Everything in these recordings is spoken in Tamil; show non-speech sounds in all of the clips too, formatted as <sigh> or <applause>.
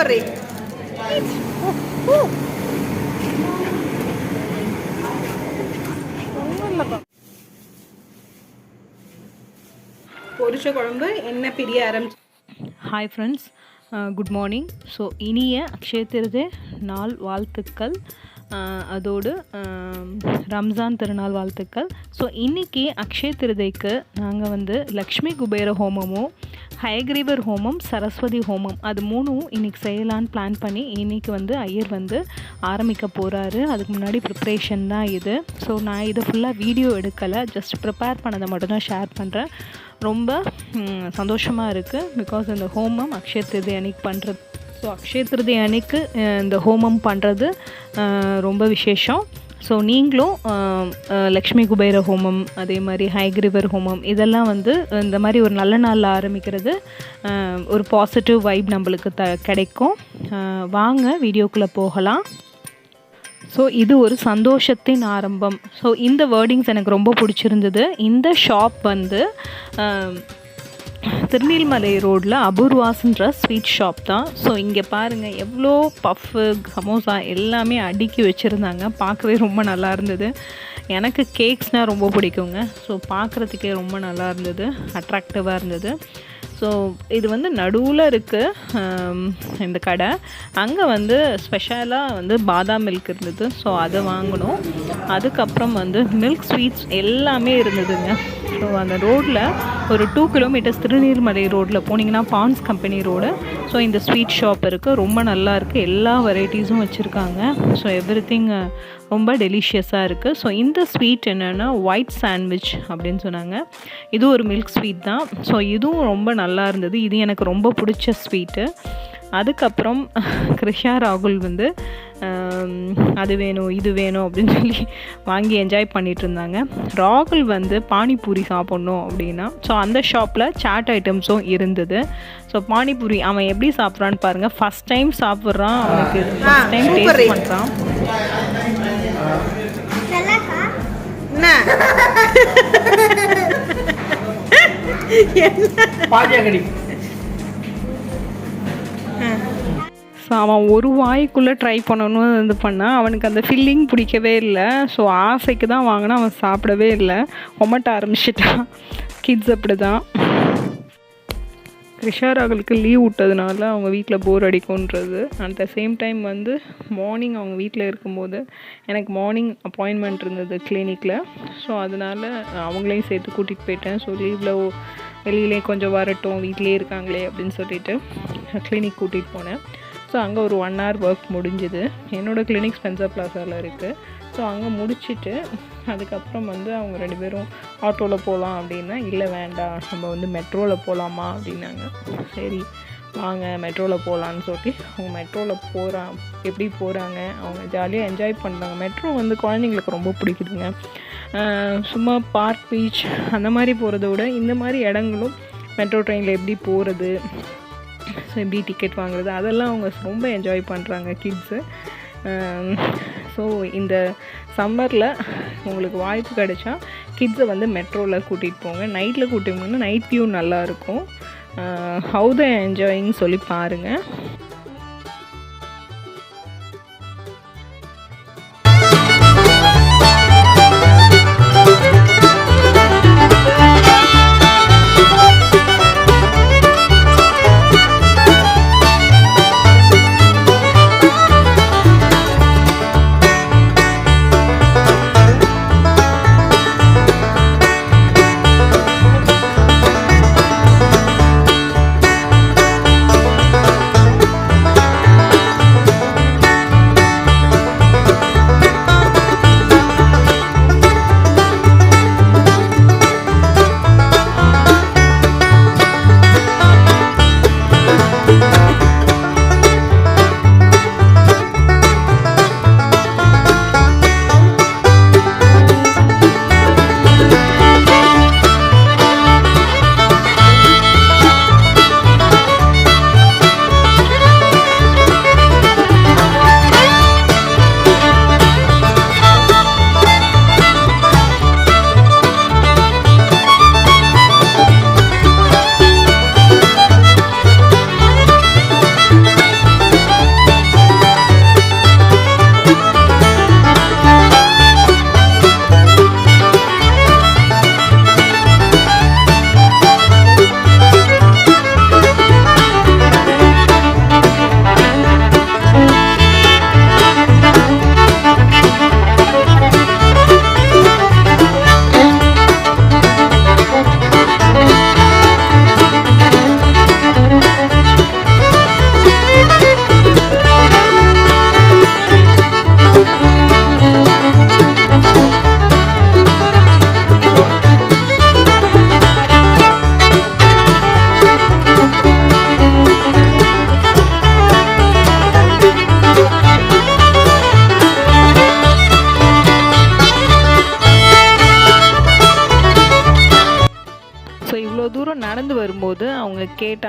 ಬರ್ರಿ பொரிச்ச குழம்பு எண்ணெய் பிரிய ஆரம்பிச்சு. Hi friends good morning so இனிய அக்ஷய திருதி நாள் வாழ்த்துக்கள். அதோடு ரம்ஜான் திருநாள் வாழ்த்துக்கள். ஸோ இன்றைக்கி அக்ஷய திருதைக்கு நாங்கள் வந்து லக்ஷ்மி குபேர ஹோமமும் ஹயக்ரீவர் ஹோமம் சரஸ்வதி ஹோமம் அது மூணும் இன்றைக்கி செய்யலான்னு பிளான் பண்ணி இன்றைக்கி வந்து ஐயர் வந்து ஆரம்பிக்க போகிறாரு அதுக்கு முன்னாடி ப்ரிப்ரேஷன் தான் இது. ஸோ நான் இதை ஃபுல்லாக வீடியோ எடுக்கலை. ஜஸ்ட் ப்ரிப்பேர் பண்ணதை மட்டும்தான் ஷேர் பண்ணுறேன் ரொம்ப சந்தோஷமாக இருக்குது பிகாஸ் இந்த ஹோமம் அக்ஷய திருதி அன்னைக்கு பண்ணுறது ஸோ அக்ஷய திருதி அன்னைக்கு இந்த ஹோமம் பண்ணுறது ரொம்ப விசேஷம். ஸோ நீங்களும் லக்ஷ்மி குபேர ஹோமம் அதே மாதிரி ஹைகிரிவர் ஹோமம் இதெல்லாம் வந்து இந்த மாதிரி ஒரு நல்ல நாளில் ஆரம்பிக்கிறது ஒரு பாசிட்டிவ் வைப் நம்மளுக்கு த கிடைக்கும். வாங்க வீடியோக்குள்ளே போகலாம். ஸோ இது ஒரு சந்தோஷத்தின் ஆரம்பம். ஸோ இந்த வேர்டிங்ஸ் எனக்கு ரொம்ப பிடிச்சிருந்தது. இந்த ஷாப் வந்து திருநெல்மலை ரோட்டில் அபூர்வாஸ்ன்ற ஸ்வீட் ஷாப் தான். ஸோ இங்கே பாருங்கள் எவ்வளோ பஃப்பு சமோசா எல்லாமே அடுக்கி வச்சுருந்தாங்க. பார்க்கவே ரொம்ப நல்லா இருந்தது. எனக்கு கேக்ஸ்னால் ரொம்ப பிடிக்குங்க. ஸோ பார்க்குறதுக்கே ரொம்ப நல்லா இருந்தது. அட்ராக்டிவாக இருந்தது. ஸோ இது வந்து நடுவில் இருக்குது இந்த கடை. அங்கே வந்து ஸ்பெஷலாக வந்து பாதாம் மில்க் இருந்தது. ஸோ அதை வாங்கினோம். அதுக்கப்புறம் வந்து மில்க் ஸ்வீட்ஸ் எல்லாமே இருந்ததுங்க. ஸோ அந்த ரோட்டில் ஒரு டூ கிலோமீட்டர்ஸ் திருநீர்மலை ரோட்டில் போனீங்கன்னா பான்ஸ் கம்பெனி ரோடு ஸோ இந்த ஸ்வீட் ஷாப் இருக்குது ரொம்ப நல்லா இருக்குது எல்லா வெரைட்டிஸும் வச்சுருக்காங்க. ஸோ எவ்ரி ரொம்ப டெலிஷியஸாக இருக்குது ஸோ இந்த ஸ்வீட் என்னென்னா ஒயிட் சாண்ட்விச் அப்படின்னு சொன்னாங்க. இது ஒரு மில்க் ஸ்வீட் தான். ஸோ இதுவும் ரொம்ப நல்லா இருந்தது. இது எனக்கு ரொம்ப பிடிச்ச ஸ்வீட்டு அதுக்கப்புறம் கிருஷா ராகுல் வந்து அது வேணும் இது வேணும் அப்படின்னு சொல்லி வாங்கி என்ஜாய் பண்ணிட்டு இருந்தாங்க. ராகுல் வந்து பானிபூரி சாப்பிட்ணும் அப்படின்னா ஸோ அந்த ஷாப்பில் சாட் ஐட்டம்ஸும் இருந்தது. ஸோ பானிபூரி அவன் எப்படி சாப்பிட்றான்னு பாருங்கள் ஃபஸ்ட் டைம் சாப்பிட்றான் அவனுக்கு ஃபஸ்ட் டைம் டேஸ்ட். பண்ணுறான் என்ன? <laughs> பாஜகடி ஸோ அவன் ஒரு வாய்க்குள்ளே ட்ரை பண்ணணும்னு இது பண்ணான் அவனுக்கு அந்த ஃபில்லிங் பிடிக்கவே இல்லை. ஸோ ஆசைக்கு தான் வாங்கினா அவன் சாப்பிடவே இல்லை. ஒமட்ட ஆரம்பிச்சிட்டான். கிட்ஸ் அப்படி தான் ரிஷாராகளுக்கு லீவ் விட்டதுனால அவங்க வீட்டில் போர் அடிக்கும்ன்றது. அட் த சேம் டைம் வந்து மார்னிங் அவங்க வீட்டில் இருக்கும்போது எனக்கு மார்னிங் அப்பாயின்மெண்ட் இருந்தது கிளினிக்கில் ஸோ அதனால் அவங்களையும் சேர்த்து கூட்டிகிட்டு போயிட்டேன். ஸோ லீவில் வெளியிலே கொஞ்சம் வரட்டும் வீட்டிலே இருக்காங்களே அப்படின்னு சொல்லிட்டு கிளினிக் கூட்டிகிட்டு போனேன். ஸோ அங்கே ஒரு ஒன் ஹவர் ஒர்க் முடிஞ்சுது. என்னோடய கிளினிக் ஸ்பென்சர் பிளாஸாவில் இருக்குது ஸோ அங்கே முடிச்சுட்டு அதுக்கப்புறம் வந்து அவங்க ரெண்டு பேரும் ஆட்டோவில் போகலாம் அப்படின்னா இல்லை வேண்டாம் நம்ம வந்து மெட்ரோவில் போகலாமா அப்படின்னாங்க. சரி வாங்க மெட்ரோவில் போகலான்னு சொல்லி அவங்க மெட்ரோவில் போகிறான் எப்படி போகிறாங்க அவங்க ஜாலியாக என்ஜாய் பண்ணுறாங்க மெட்ரோ வந்து குழந்தைங்களுக்கு ரொம்ப பிடிக்குதுங்க. சும்மா பார்க் பீச் அந்த மாதிரி போகிறத விட இந்த மாதிரி இடங்களும் மெட்ரோ ட்ரெயினில் எப்படி போகிறது ஸோ எப்படி டிக்கெட் வாங்குறது? அதெல்லாம் அவங்க ரொம்ப என்ஜாய் பண்ணுறாங்க கிட்ஸு Um, ஸோ இந்த சம்மரில் உங்களுக்கு வாய்ப்பு கிடைச்சா கிட்ஸை வந்து மெட்ரோவில் கூட்டிகிட்டு போங்க. நைட்டில் கூட்டிட்டு போங்கன்னா நைட் வியூ நல்லாயிருக்கும் ஹவு uh, த என்ஜாயிங் சொல்லி பாருங்கள்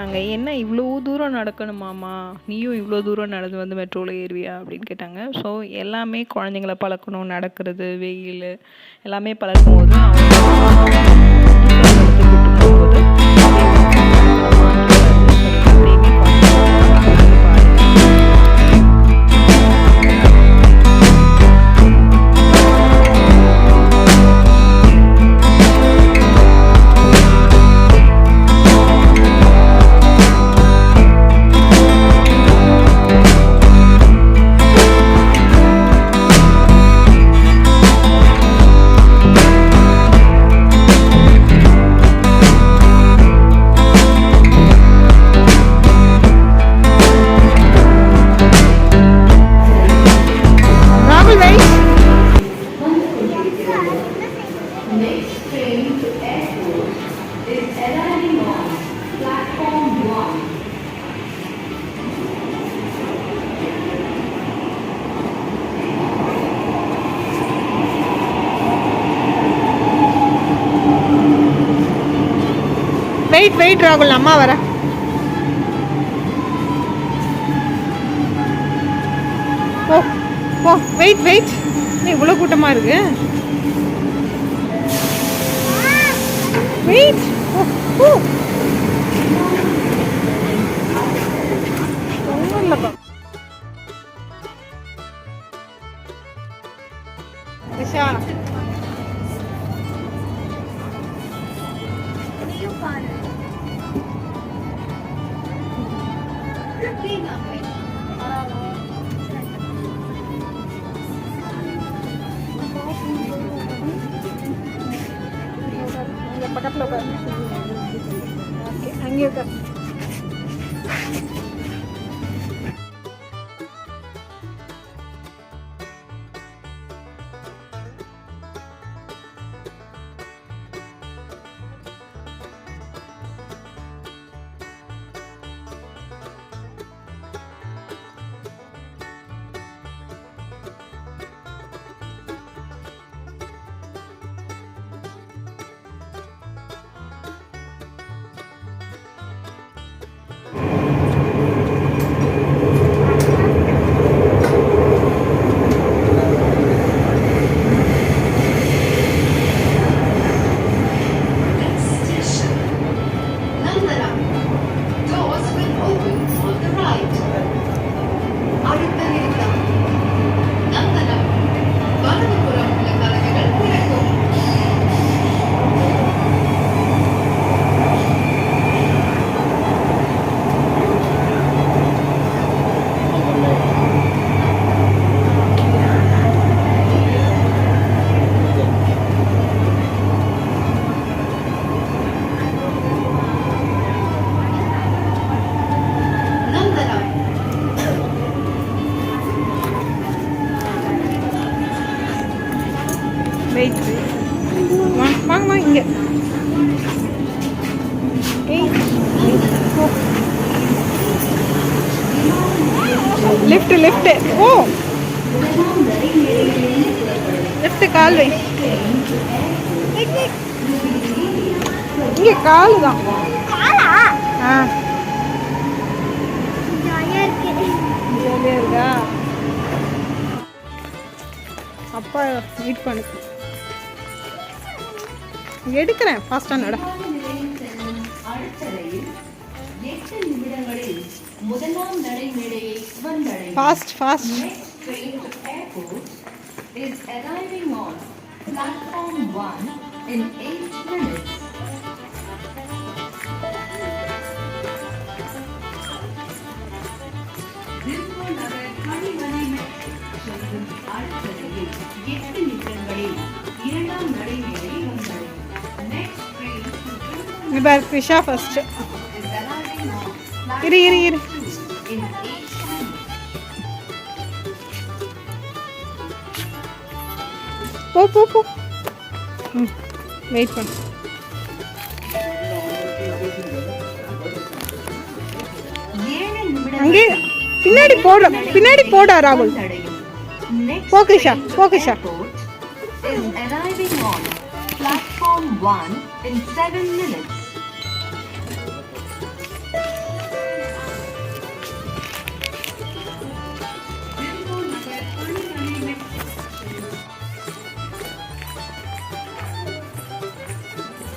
கேட்டாங்க என்ன இவ்வளோ தூரம் நடக்கணுமாமா நீயும் இவ்வளோ தூரம் நடந்து வந்து மெட்ரோவில் ஏறுவியா? அப்படின்னு கேட்டாங்க. ஸோ எல்லாமே குழந்தைங்கள பழக்கணும் நடக்கிறது வெயில் எல்லாமே பழக்கும் போது அவங்க வெயிட் ஆகும் அம்மா வர. ஓ ஓ வெயிட் வெயிட் இவ்வளோ கூட்டமாக இருக்கு? வெயிட் ஓ ஓ. ஒன்றும் இல்லைப்பா. பக்கத்தில் உட்காரு ஓகே அங்கே உட்காரு Wait பண்ணு. எடுக்கிறேன். ஃபாஸ்ட்டாக நட. முதலாம் நடைமேடையை வந்தடையும் fast fast is arriving on platform 1 in 8 minutes. செல்லும் எட்டு நிமிடங்களில் இரண்டாம் நடைமேடை வந்தடையும் பார் இரு இரு இரு. போ போ போ. ம் வெயிட் பண்ணு அங்கே பின்னாடி போட பின்னாடி போடா ராகுல். Next போ கிருஷா, train to போ Krisha. airport is arriving on platform 1 in 7 minutes.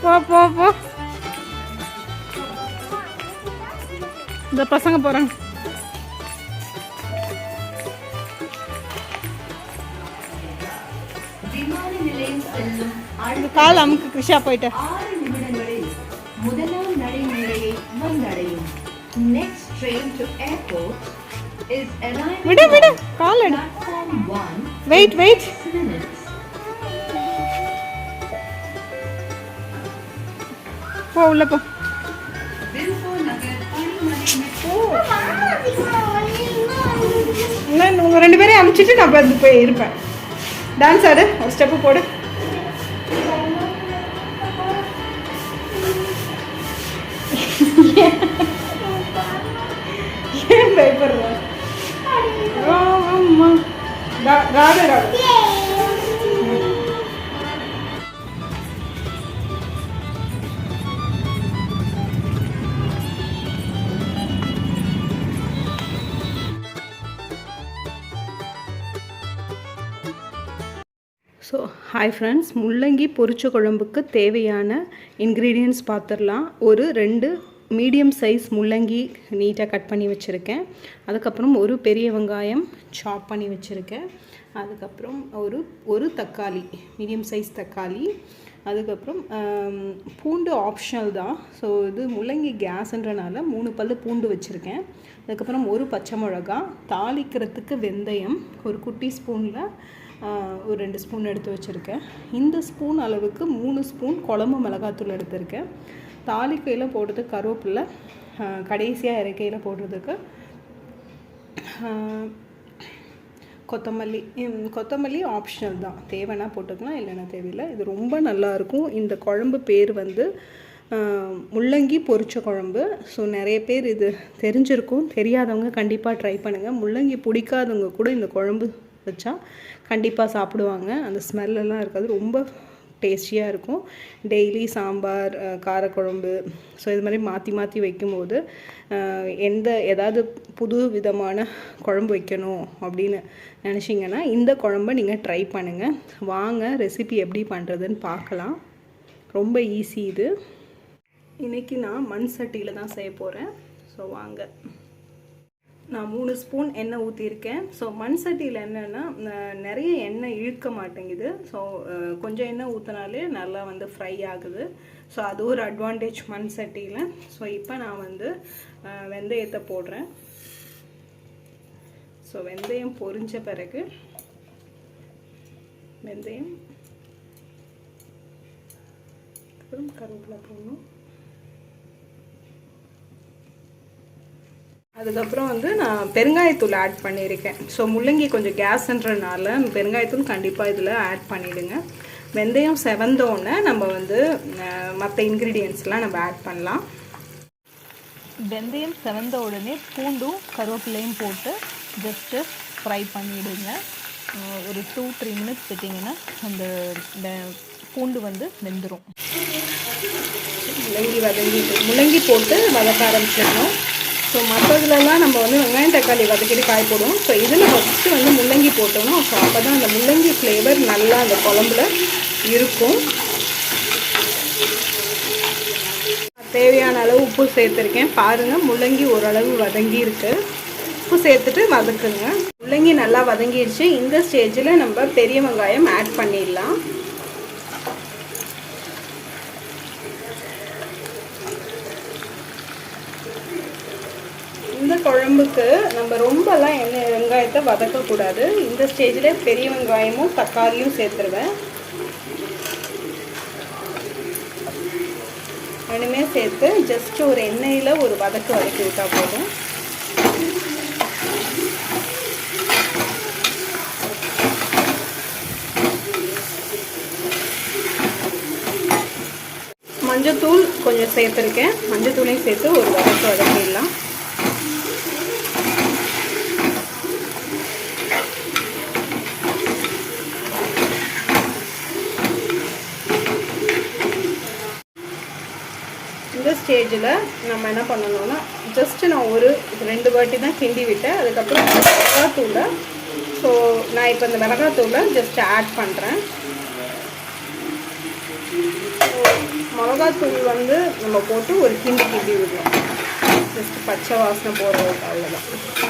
போ போ போ இந்த பசங்க போகிறாங்க விமான கால் அமுக்கு கிருஷா போயிட்டு. முதலாம் நடைமேடையை வந்தடையும். Next train to airport is விடு விடு. கால் எடு. Wait wait. போ உள்ள போ. உங்கள் ரெண்டு பேரையும் அமுச்சிட்டு நான் வந்து போய் இருப்பேன். டான்ஸ் ஆடு ஒரு ஸ்டெப்பு போடு. Radhe Radhe. So hi friends முள்ளங்கி பொரிச்ச குழம்புக்கு தேவையான இன்க்ரீடியன்ட்ஸ் பார்த்துடலாம் ஒரு ரெண்டு மீடியம் சைஸ் முள்ளங்கி நீட்டாக கட் பண்ணி வச்சுருக்கேன். அதுக்கப்புறம் ஒரு பெரிய வெங்காயம் சாப் பண்ணி வச்சுருக்கேன். அதுக்கப்புறம் ஒரு ஒரு தக்காளி மீடியம் சைஸ் தக்காளி. அதுக்கப்புறம் பூண்டு ஆப்ஷனல் தான். ஸோ இது முள்ளங்கி கேஸ்ன்றனால மூணு பல்லு பூண்டு வச்சுருக்கேன். அதுக்கப்புறம் ஒரு பச்சை மிளகா தாளிக்கிறதுக்கு வெந்தயம் ஒரு குட்டி ஸ்பூனில் ஒரு ரெண்டு ஸ்பூன் எடுத்து வச்சுருக்கேன். இந்த ஸ்பூன் அளவுக்கு மூணு ஸ்பூன் குழம்பு மிளகாத்தூள் எடுத்திருக்கேன். தாளிக்கையில் போடுறதுக்கு கருவேப்பிலை கடைசியாக இறக்கையில் போடுறதுக்கு கொத்தமல்லி கொத்தமல்லி ஆப்ஷனல் தான். தேவைன்னா போட்டுக்கலாம் இல்லைன்னா தேவையில்லை. இது ரொம்ப நல்லாயிருக்கும் இந்த குழம்பு பேர் வந்து முள்ளங்கி பொரிச்ச குழம்பு. ஸோ நிறைய பேர் இது தெரிஞ்சிருக்கும். தெரியாதவங்க கண்டிப்பாக ட்ரை பண்ணுங்கள் முள்ளங்கி பிடிக்காதவங்க கூட இந்த குழம்பு வச்சா கண்டிப்பாக சாப்பிடுவாங்க. அந்த ஸ்மெல்லெல்லாம் இருக்காது. ரொம்ப டேஸ்டியாக இருக்கும். டெய்லி சாம்பார் காரக்குழம்பு. ஸோ இது மாதிரி மாற்றி மாற்றி வைக்கும்போது எந்த ஏதாவது புது விதமான குழம்பு வைக்கணும் அப்படின்னு நினச்சிங்கன்னா இந்த குழம்ப நீங்கள் ட்ரை பண்ணுங்கள் வாங்க ரெசிபி எப்படி பண்ணுறதுன்னு பார்க்கலாம். ரொம்ப ஈஸி இது. இன்றைக்கி நான் மண் சட்டியில் தான் செய்ய போகிறேன் ஸோ வாங்க. நான் மூணு ஸ்பூன் எண்ணெய் ஊற்றிருக்கேன் ஸோ மண் சட்டியில் என்னென்னா நிறைய எண்ணெய் இழுக்க மாட்டேங்குது. ஸோ கொஞ்சம் எண்ணெய் ஊற்றினாலே நல்லா வந்து ஃப்ரை ஆகுது. ஸோ அது ஒரு அட்வான்டேஜ் மண் சட்டியில். ஸோ இப்போ நான் வந்து வெந்தயத்தை போடுறேன். ஸோ வெந்தயம் பொரிஞ்ச பிறகு வெந்தயம் அப்புறம் கருவேப்பிலை போடணும். அதுக்கப்புறம் வந்து நான் பெருங்காயத்தூள் ஆட் பண்ணியிருக்கேன். ஸோ முள்ளங்கி கொஞ்சம் கேஸ்ன்றனால பெருங்காயத்தூள் கண்டிப்பாக இதில் ஆட் பண்ணிவிடுங்க வெந்தயம் செவந்தோடனே நம்ம வந்து மற்ற இன்க்ரீடியன்ஸ்லாம் நம்ம ஆட் பண்ணலாம். வெந்தயம் செவந்த உடனே பூண்டும் கருவேப்பிலையும் போட்டு ஜஸ்ட்டு ஃப்ரை பண்ணிவிடுங்க ஒரு டூ த்ரீ மினிட்ஸ் விட்டிங்கன்னா அந்த பூண்டு வந்து வெந்துடும் முள்ளங்கி வதங்கிட்டு முள்ளங்கி போட்டு வதக்க ஆரம்பிச்சிடணும். ஸோ மற்றதுலலாம் நம்ம வந்து வெங்காயம் தக்காளி வதக்கிட்டு காய் போடுவோம். ஸோ இதில் ஃபஸ்ட்டு வந்து முள்ளங்கி போட்டோம்னா ஸோ அப்போ தான் அந்த முள்ளங்கி ஃப்ளேவர் நல்லா அந்த குழம்புல இருக்கும். தேவையான அளவு உப்பு சேர்த்துருக்கேன். பாருங்கள் முள்ளங்கி ஓரளவு வதங்கி இருக்கு உப்பு சேர்த்துட்டு வதக்குங்க. முள்ளங்கி நல்லா வதங்கிடுச்சு. இந்த ஸ்டேஜில் நம்ம பெரிய வெங்காயம் ஆட் பண்ணிடலாம். குழம்புக்கு நம்ம ரொம்பலாம் எண்ணெய் வெங்காயத்தை வதக்கக்கூடாது. இந்த ஸ்டேஜில் பெரிய வெங்காயமும் தக்காளியும் சேர்த்துருவேன். ரெண்டுமே சேர்த்து ஜஸ்ட் ஒரு எண்ணெயில் ஒரு வதக்கு வதக்கி விட்டால் போதும். மஞ்சத்தூள் கொஞ்சம் சேர்த்துருக்கேன். மஞ்சத்தூளையும் சேர்த்து ஒரு வதக்கு வதக்கிடலாம். ஸ்டேஜில் நம்ம என்ன பண்ணணும்னா ஜஸ்ட்டு நான் ஒரு ரெண்டு வாட்டி தான் கிண்டி விட்டேன். அதுக்கப்புறம் மிளகாத்தூளை ஸோ நான் இப்போ இந்த மிளகாத்தூளை ஜஸ்ட் ஆட் பண்ணுறேன் மிளகாத்தூள் வந்து நம்ம போட்டு ஒரு கிண்டி கிண்டி விடணும் ஜஸ்ட் பச்சை வாசனை போடுறதுக்கு அவ்வளோதான்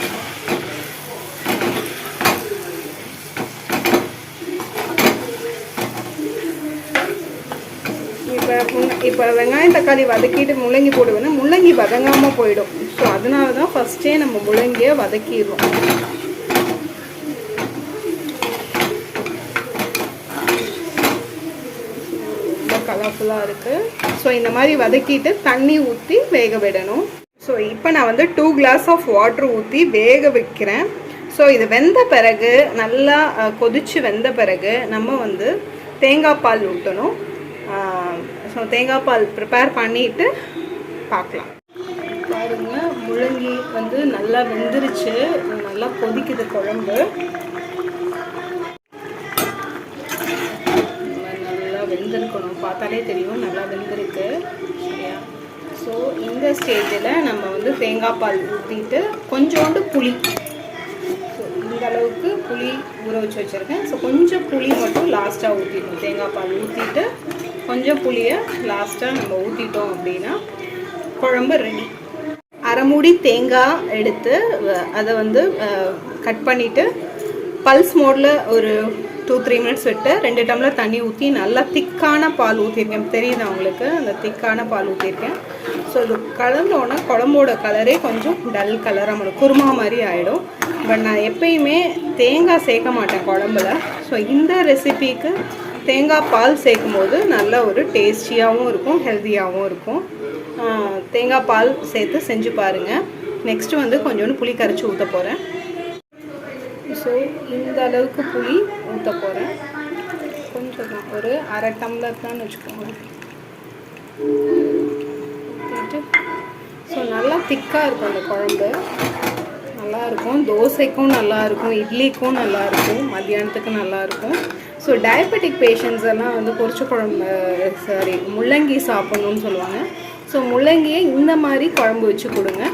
இப்போ வெங்காயம் தக்காளி வதக்கிட்டு முள்ளங்கி போடுவேன்னா முள்ளங்கி வதங்காமல் போயிடும். ஸோ அதனால தான் ஃபஸ்ட்டே நம்ம முள்ளங்கியை வதக்கிடுறோம். ரொம்ப கலர்ஃபுல்லாக இருக்குது ஸோ இந்த மாதிரி வதக்கிட்டு தண்ணி ஊற்றி வேக விடணும். ஸோ இப்போ நான் வந்து டூ கிளாஸ் ஆஃப் வாட்டர் ஊற்றி வேக வைக்கிறேன். ஸோ இது வெந்த பிறகு நல்லா கொதித்து கொதிச்சு வெந்த பிறகு நம்ம வந்து தேங்காய் பால் ஊற்றணும் ஸோ தேங்காய் பால் ப்ரிப்பேர் பண்ணிட்டு பார்க்கலாம். பாருங்க முள்ளங்கி வந்து நல்லா வெந்துருச்சு. நல்லா கொதிக்குது குழம்பு. நல்லா வெந்திருக்கணும். பார்த்தாலே தெரியும் நல்லா வெந்திருக்கு. சரியா? ஸோ இந்த ஸ்டேஜில் நம்ம வந்து தேங்காய் பால் ஊற்றிட்டு கொஞ்சோண்டு புளி. ஸோ இந்த அளவுக்கு புளி ஊற வச்சு வச்சுருக்கேன். ஸோ கொஞ்சம் புளி மட்டும் லாஸ்ட்டாக ஊற்றிடணும் தேங்காய் பால் ஊற்றிட்டு கொஞ்சம் புளியை லாஸ்ட்டாக நம்ம ஊற்றிட்டோம் அப்படின்னா குழம்பு ரெடி அரைமுடி தேங்காய் எடுத்து வ- அதை வந்து கட் பண்ணிவிட்டு பல்ஸ் மோடில் ஒரு டூ த்ரீ மினிட்ஸ் விட்டு ரெண்டு டம்ளர் தண்ணி ஊற்றி நல்லா திக்கான பால் ஊற்றிருக்கேன் தெரியுது அவங்களுக்கு அந்த திக்கான பால் ஊற்றிருக்கேன் ஸோ இது கலந்தோடனே குழம்போட கலரே கொஞ்சம் டல் கலராக நம்மளுக்கு குருமா மாதிரி ஆகிடும் பட் நான் எப்பயுமே தேங்காய் சேர்க்க மாட்டேன் குழம்புல. ஸோ இந்த ரெசிபிக்கு தேங்காய் பால் சேர்க்கும் போது நல்ல ஒரு டேஸ்டியாகவும் இருக்கும் ஹெல்த்தியாகவும் இருக்கும். தேங்காய் பால் சேர்த்து செஞ்சு பாருங்கள் நெக்ஸ்ட்டு வந்து கொஞ்சோண்டு புளி கரைச்சி ஊற்ற போகிறேன் ஸோ இந்த அளவுக்கு புளி ஊற்ற போகிறேன் கொஞ்சம் தான் ஒரு அரை டம்ளர் தான் வச்சுக்கோங்க. ஸோ நல்லா திக்காக இருக்கும் அந்த குழம்பு. நல்லாயிருக்கும் தோசைக்கும் நல்லாயிருக்கும் இட்லிக்கும் நல்லா இருக்கும். மத்தியானத்துக்கு நல்லா இருக்கும். ஸோ டயபெட்டிக் பேஷண்ட்ஸ் எல்லாம் வந்து பொரிச்ச குழம்பு சாரி முள்ளங்கி சாப்பிட்ணுன்னு சொல்லுவாங்க. ஸோ முள்ளங்கியை இந்த மாதிரி குழம்பு வச்சு கொடுங்க.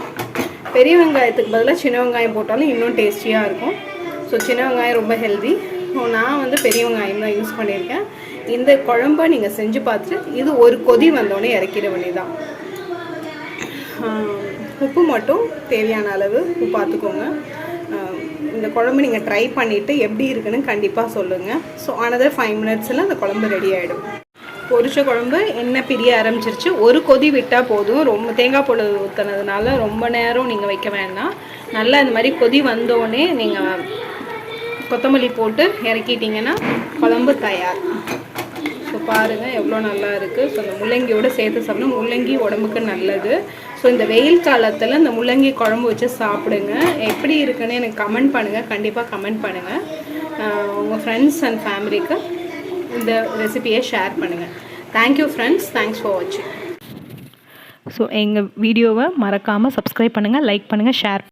பெரிய வெங்காயத்துக்கு பதிலாக சின்ன வெங்காயம் போட்டாலும் இன்னும் டேஸ்டியாக இருக்கும். ஸோ சின்ன வெங்காயம் ரொம்ப ஹெல்தி ஸோ நான் வந்து பெரிய வெங்காயம் தான் யூஸ் பண்ணியிருக்கேன். இந்த குழம்ப நீங்கள் செஞ்சு பார்த்துட்டு இது ஒரு கொதி வந்தோடனே இறக்கிட வேண்டியதான் தான் உப்பு மட்டும் தேவையான அளவு உப்பு பார்த்துக்கோங்க. இந்த குழம்பு நீங்கள் ட்ரை பண்ணிவிட்டு எப்படி இருக்குன்னு கண்டிப்பாக சொல்லுங்கள் ஸோ another ஃபைவ் மினிட்ஸில் அந்த குழம்பு ரெடி ஆகிடும் பொரிச்ச குழம்பு எண்ணெய் பிரிய ஆரம்பிச்சிருச்சு. ஒரு கொதி விட்டால் போதும். ரொம்ப தேங்காய் பொழு ஊற்றுனதுனால ரொம்ப நேரம் நீங்கள் வைக்க வேண்டாம். நல்லா இந்த மாதிரி கொதி வந்தோடனே நீங்கள் கொத்தமல்லி போட்டு இறக்கிட்டிங்கன்னா குழம்பு தயார். ஸோ பாருங்கள் எவ்வளோ நல்லா இருக்குது ஸோ அந்த முள்ளங்கியோட சேர்த்து சாப்பிடணும். முள்ளங்கி உடம்புக்கு நல்லது. ஸோ இந்த வெயில் காலத்தில் இந்த முள்ளங்கி குழம்பு வச்சு சாப்பிடுங்க. எப்படி இருக்குன்னு எனக்கு கமெண்ட் பண்ணுங்கள் கண்டிப்பாக கமெண்ட் பண்ணுங்கள் உங்கள் ஃப்ரெண்ட்ஸ் அண்ட் ஃபேமிலிக்கு இந்த ரெசிபியை ஷேர் பண்ணுங்கள் thank you friends thanks for வாட்சிங் ஸோ எங்கள் வீடியோவை மறக்காமல் சப்ஸ்கிரைப் பண்ணுங்கள் லைக் பண்ணுங்கள் ஷேர்